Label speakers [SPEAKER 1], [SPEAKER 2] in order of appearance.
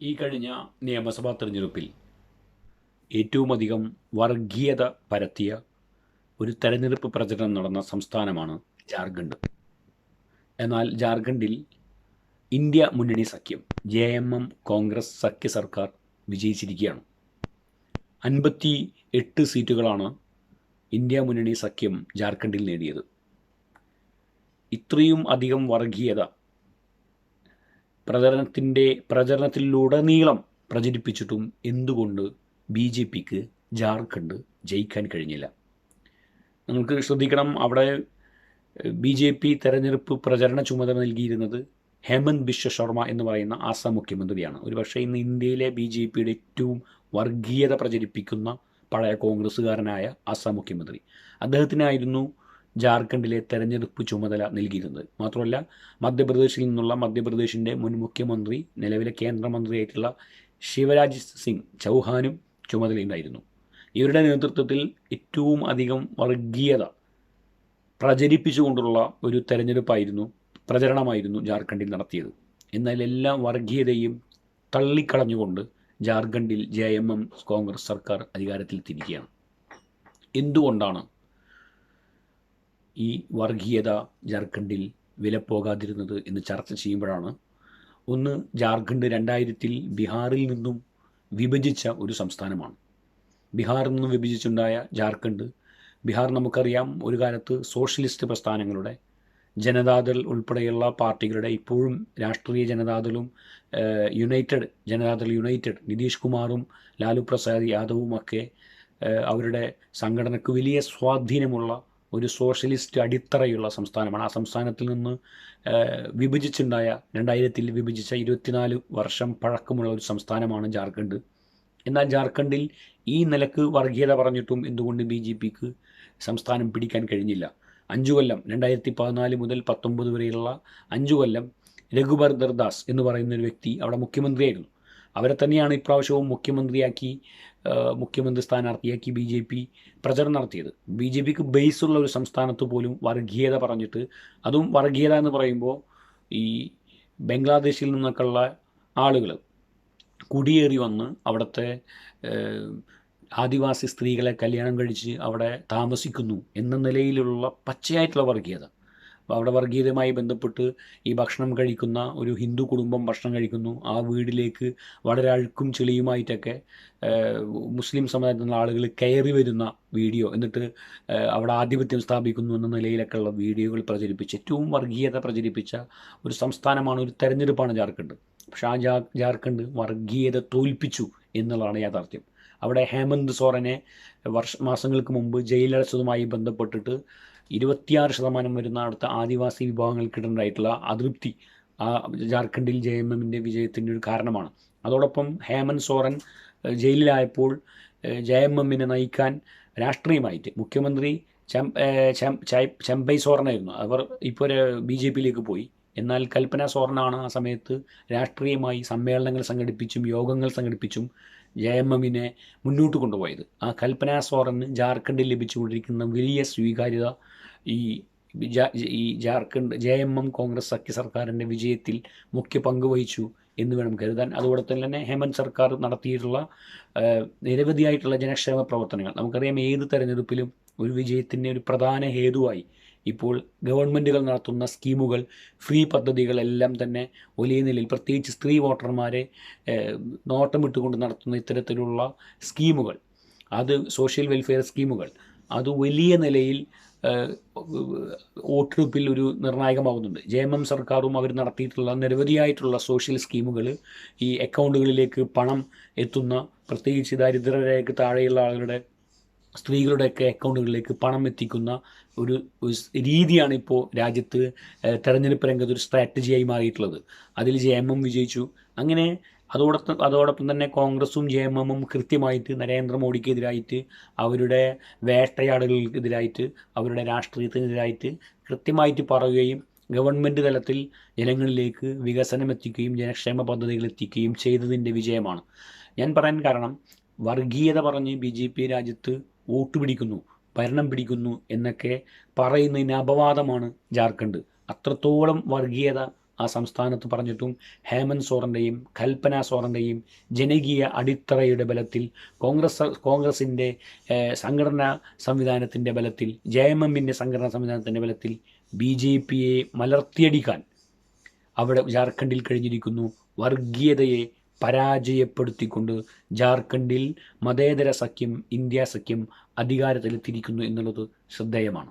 [SPEAKER 1] ഈ കഴിഞ്ഞ നിയമസഭാ തെരഞ്ഞെടുപ്പിൽ ഏറ്റവുമധികം വർഗീയത പരത്തിയ ഒരു തെരഞ്ഞെടുപ്പ് പ്രചരണം നടന്ന സംസ്ഥാനമാണ് ജാർഖണ്ഡ്. എന്നാൽ ജാർഖണ്ഡിൽ ഇന്ത്യ മുന്നണി സഖ്യം ജെ എം എം കോൺഗ്രസ് സഖ്യ സർക്കാർ വിജയിച്ചിരിക്കുകയാണ്. അൻപത്തി എട്ട് സീറ്റുകളാണ് ഇന്ത്യ മുന്നണി സഖ്യം ജാർഖണ്ഡിൽ നേടിയത്. ഇത്രയും അധികം വർഗീയത പ്രചരണത്തിന്റെ പ്രചരണത്തിലുടനീളം പ്രചരിപ്പിച്ചിട്ടും എന്തുകൊണ്ട് ബി ജെ പിക്ക് ജാർഖണ്ഡ് ജയിക്കാൻ കഴിഞ്ഞില്ല? നിങ്ങൾക്ക് ശ്രദ്ധിക്കണം അവിടെ ബി ജെ പി തെരഞ്ഞെടുപ്പ് പ്രചരണ ചുമതല നൽകിയിരുന്നത് ഹേമന്ത് ബിശ്വ ശർമ്മ എന്ന് പറയുന്ന ആസാം മുഖ്യമന്ത്രിയാണ്. ഒരുപക്ഷേ ഇന്ന് ഇന്ത്യയിലെ ബി ജെ പിയുടെ ഏറ്റവും വർഗീയത പ്രചരിപ്പിക്കുന്ന പഴയ കോൺഗ്രസ്സുകാരനായ ആസാം മുഖ്യമന്ത്രി. അദ്ദേഹത്തിനായിരുന്നു ജാർഖണ്ഡിലെ തെരഞ്ഞെടുപ്പ് ചുമതല നൽകിയിരുന്നത്. മാത്രമല്ല മധ്യപ്രദേശിൽ നിന്നുള്ള മധ്യപ്രദേശിന്റെ മുൻ മുഖ്യമന്ത്രി നിലവിലെ കേന്ദ്രമന്ത്രിയായിട്ടുള്ള ശിവരാജ് സിംഗ് ചൗഹാനും ചുമതലയുണ്ടായിരുന്നു. ഇവരുടെ നേതൃത്വത്തിൽ ഏറ്റവും അധികം വർഗീയത പ്രചരിപ്പിച്ചുകൊണ്ടുള്ള ഒരു തെരഞ്ഞെടുപ്പായിരുന്നു പ്രചരണമായിരുന്നു ജാർഖണ്ഡിൽ നടത്തിയത്. എന്നാൽ എല്ലാ വർഗീയതയും തള്ളിക്കളഞ്ഞുകൊണ്ട് ജാർഖണ്ഡിൽ ജെ എം എം കോൺഗ്രസ് സർക്കാർ അധികാരത്തിൽ തിരിക്കുകയാണ് എന്തുകൊണ്ടാണ് ഈ വർഗീയത ജാർഖണ്ഡിൽ വിലപ്പോകാതിരുന്നത് എന്ന് ചർച്ച ചെയ്യുമ്പോഴാണ്. ഒന്ന് ജാർഖണ്ഡ് രണ്ടായിരത്തിൽ ബീഹാറിൽ നിന്നും വിഭജിച്ച ഒരു സംസ്ഥാനമാണ്. ബീഹാറിൽ നിന്നും വിഭജിച്ചുണ്ടായ ജാർഖണ്ഡ് ബീഹാർ നമുക്കറിയാം ഒരു കാലത്ത് സോഷ്യലിസ്റ്റ് പ്രസ്ഥാനങ്ങളുടെ ജനതാദൾ ഉൾപ്പെടെയുള്ള പാർട്ടികളുടെ ഇപ്പോഴും രാഷ്ട്രീയ ജനതാദളും യുണൈറ്റഡ് ജനതാദൾ യുണൈറ്റഡ് നിതീഷ് കുമാറും ലാലു പ്രസാദ് യാദവുമൊക്കെ അവരുടെ സംഘടനയ്ക്ക് വലിയ സ്വാധീനമുള്ള ഒരു സോഷ്യലിസ്റ്റ് അടിത്തറയുള്ള സംസ്ഥാനമാണ്. ആ സംസ്ഥാനത്തിൽ നിന്ന് വിഭജിച്ചുണ്ടായ രണ്ടായിരത്തിൽ വിഭജിച്ച ഇരുപത്തിനാല് വർഷം പഴക്കമുള്ള ഒരു സംസ്ഥാനമാണ് ജാർഖണ്ഡ്. എന്നാൽ ജാർഖണ്ഡിൽ ഈ നിലയ്ക്ക് വർഗീയത പറഞ്ഞിട്ടും എന്തുകൊണ്ട് ബി ജെ പിക്ക് സംസ്ഥാനം പിടിക്കാൻ കഴിഞ്ഞില്ല? അഞ്ചു കൊല്ലം രണ്ടായിരത്തി പതിനാല് മുതൽ പത്തൊമ്പത് വരെയുള്ള അഞ്ചു കൊല്ലം രഘുബർ ദർദാസ് എന്ന് പറയുന്ന ഒരു വ്യക്തി അവിടെ മുഖ്യമന്ത്രിയായിരുന്നു. അവരെ തന്നെയാണ് ഇപ്രാവശ്യവും മുഖ്യമന്ത്രിയാക്കി മുഖ്യമന്ത്രി സ്ഥാനാർത്ഥിയാക്കി ബി ജെ പി പ്രചരണം നടത്തിയത്. ബി ജെ പിക്ക് ബേസുള്ള ഒരു സംസ്ഥാനത്ത് പോലും വർഗീയത പറഞ്ഞിട്ട് അതും വർഗീയത എന്ന് പറയുമ്പോൾ ഈ ബംഗ്ലാദേശിൽ നിന്നൊക്കെയുള്ള ആളുകൾ കുടിയേറി വന്ന് അവിടുത്തെ ആദിവാസി സ്ത്രീകളെ കല്യാണം കഴിച്ച് അവിടെ താമസിക്കുന്നു എന്ന നിലയിലുള്ള പച്ചയായിട്ടുള്ള വർഗീയത. അവിടെ വർഗീയതയുമായി ബന്ധപ്പെട്ട് ഈ ഭക്ഷണം കഴിക്കുന്ന ഒരു ഹിന്ദു കുടുംബം ഭക്ഷണം കഴിക്കുന്നു. ആ വീടിലേക്ക് വളരെ അഴുക്കും ചെളിയുമായിട്ടൊക്കെ മുസ്ലിം സമുദായത്തിലുള്ള ആളുകൾ കയറി വരുന്ന വീഡിയോ എന്നിട്ട് അവിടെ ആധിപത്യം സ്ഥാപിക്കുന്നു എന്ന നിലയിലൊക്കെയുള്ള വീഡിയോകൾ പ്രചരിപ്പിച്ച് ഏറ്റവും വർഗീയത പ്രചരിപ്പിച്ച ഒരു സംസ്ഥാനമാണ് ഒരു തെരഞ്ഞെടുപ്പാണ് ജാർഖണ്ഡ്. പക്ഷേ ആ ജാർഖണ്ഡ് വർഗീയത തോൽപ്പിച്ചു എന്നുള്ളതാണ് യാഥാർത്ഥ്യം. അവിടെ ഹേമന്ത് സോറനെ വർഷ മാസങ്ങൾക്ക് മുമ്പ് ജയിലടച്ചതുമായി ബന്ധപ്പെട്ടിട്ട് ഇരുപത്തിയാറ് ശതമാനം വരുന്ന അടുത്ത ആദിവാസി വിഭാഗങ്ങൾക്കിടണ്ടായിട്ടുള്ള അതൃപ്തി ജാർഖണ്ഡിൽ ജെ എം എമ്മിന്റെ വിജയത്തിന്റെ ഒരു കാരണമാണ്. അതോടൊപ്പം ഹേമന്ത് സോറൻ ജയിലിലായപ്പോൾ ജെ എം എമ്മിനെ നയിക്കാൻ രാഷ്ട്രീയമായിട്ട് മുഖ്യമന്ത്രി ചെമ്പൈ സോറനായിരുന്നു. അവർ ഇപ്പോൾ ബി ജെ പിയിലേക്ക് പോയി. എന്നാൽ കൽപ്പന സോറനാണ് ആ സമയത്ത് രാഷ്ട്രീയമായി സമ്മേളനങ്ങൾ സംഘടിപ്പിച്ചും യോഗങ്ങൾ സംഘടിപ്പിച്ചും ജെ എം എമ്മിനെ മുന്നോട്ട് കൊണ്ടുപോയത്. ആ കൽപ്പന സോറന് ജാർഖണ്ഡിൽ ലഭിച്ചുകൊണ്ടിരിക്കുന്ന വലിയ സ്വീകാര്യത ഈ ഈ Jharkhand J M M Congress സഖ്യ സർക്കാരിന്റെ വിജയത്തിൽ മുഖ്യ പങ്ക് വഹിച്ചു എന്ന് വേണം കരുതാൻ. അതുപോലെ തന്നെ ഹേമന്ത് സർക്കാർ നടത്തിയിട്ടുള്ള നിരവധിയായിട്ടുള്ള ജനക്ഷേമ പ്രവർത്തനങ്ങൾ. നമുക്കറിയാം ഏത് തെരഞ്ഞെടുപ്പിലും ഒരു വിജയത്തിന്റെ ഒരു പ്രധാന ഹേതുവായി. ഇപ്പോൾ ഗവൺമെന്റുകൾ നടത്തുന്ന സ്കീമുകൾ ഫ്രീ പദ്ധതികളെല്ലാം തന്നെ വലിയ നിലയിൽ പ്രത്യേകിച്ച് സ്ത്രീ വോട്ടർമാരെ നോട്ടമിട്ടുകൊണ്ട് നടത്തുന്ന ഇത്തരത്തിലുള്ള സ്കീമുകൾ. അത് സോഷ്യൽ വെൽഫെയർ സ്കീമുകൾ. അത് വലിയ നിലയിൽ വോട്ടെടുപ്പിൽ ഒരു നിർണായകമാകുന്നുണ്ട്. ജെ എം എം സർക്കാരും അവർ നടത്തിയിട്ടുള്ള നിരവധിയായിട്ടുള്ള സോഷ്യൽ സ്കീമുകൾ ഈ അക്കൗണ്ടുകളിലേക്ക് പണം എത്തുന്ന പ്രത്യേകിച്ച് ദാരിദ്ര്യരേഖ താഴെയുള്ള ആളുകളുടെ സ്ത്രീകളുടെയൊക്കെ അക്കൗണ്ടുകളിലേക്ക് പണം എത്തിക്കുന്ന ഒരു രീതിയാണ് ഇപ്പോൾ രാജ്യത്ത് തെരഞ്ഞെടുപ്പ് രംഗത്ത് ഒരു സ്ട്രാറ്റജിയായി മാറിയിട്ടുള്ളത്. അതിൽ ജെ എം എം വിജയിച്ചു. അങ്ങനെ അതോടൊപ്പം അതോടൊപ്പം തന്നെ കോൺഗ്രസും ജെ എം എമ്മും കൃത്യമായിട്ട് നരേന്ദ്രമോദിക്കെതിരായിട്ട് അവരുടെ വേട്ടയാടുകൾക്കെതിരായിട്ട് അവരുടെ രാഷ്ട്രീയത്തിനെതിരായിട്ട് കൃത്യമായിട്ട് പറയുകയും ഗവൺമെന്റ് തലത്തിൽ ജനങ്ങളിലേക്ക് വികസനം എത്തിക്കുകയും ജനക്ഷേമ പദ്ധതികൾ എത്തിക്കുകയും ചെയ്തതിന്റെ വിജയമാണ്. ഞാൻ പറയാൻ കാരണം വർഗീയത പറഞ്ഞ് ബി ജെ പി രാജ്യത്ത് വോട്ട് പിടിക്കുന്നു ഭരണം പിടിക്കുന്നു എന്നൊക്കെ പറയുന്നതിന് അപവാദമാണ് ജാർഖണ്ഡ്. അത്രത്തോളം വർഗീയത ആ സംസ്ഥാനത്ത് പറഞ്ഞിട്ടും ഹേമന്ത് സോറന്റെയും കൽപ്പന സോറന്റെയും ജനകീയ അടിത്തറയുടെ ബലത്തിൽ കോൺഗ്രസ് കോൺഗ്രസിന്റെ സംഘടനാ സംവിധാനത്തിന്റെ ബലത്തിൽ ജെ എം എമ്മിന്റെ സംഘടനാ സംവിധാനത്തിന്റെ ബലത്തിൽ ബി ജെ പിയെ മലർത്തിയടിക്കാൻ അവിടെ ജാർഖണ്ഡിൽ കഴിഞ്ഞിരിക്കുന്നു. വർഗീയതയെ പരാജയപ്പെടുത്തിക്കൊണ്ട് ജാർഖണ്ഡിൽ മതേതര സഖ്യം ഇന്ത്യ സഖ്യം അധികാരത്തിലെത്തിയിരിക്കുന്നു എന്നുള്ളത് ശ്രദ്ധേയമാണ്.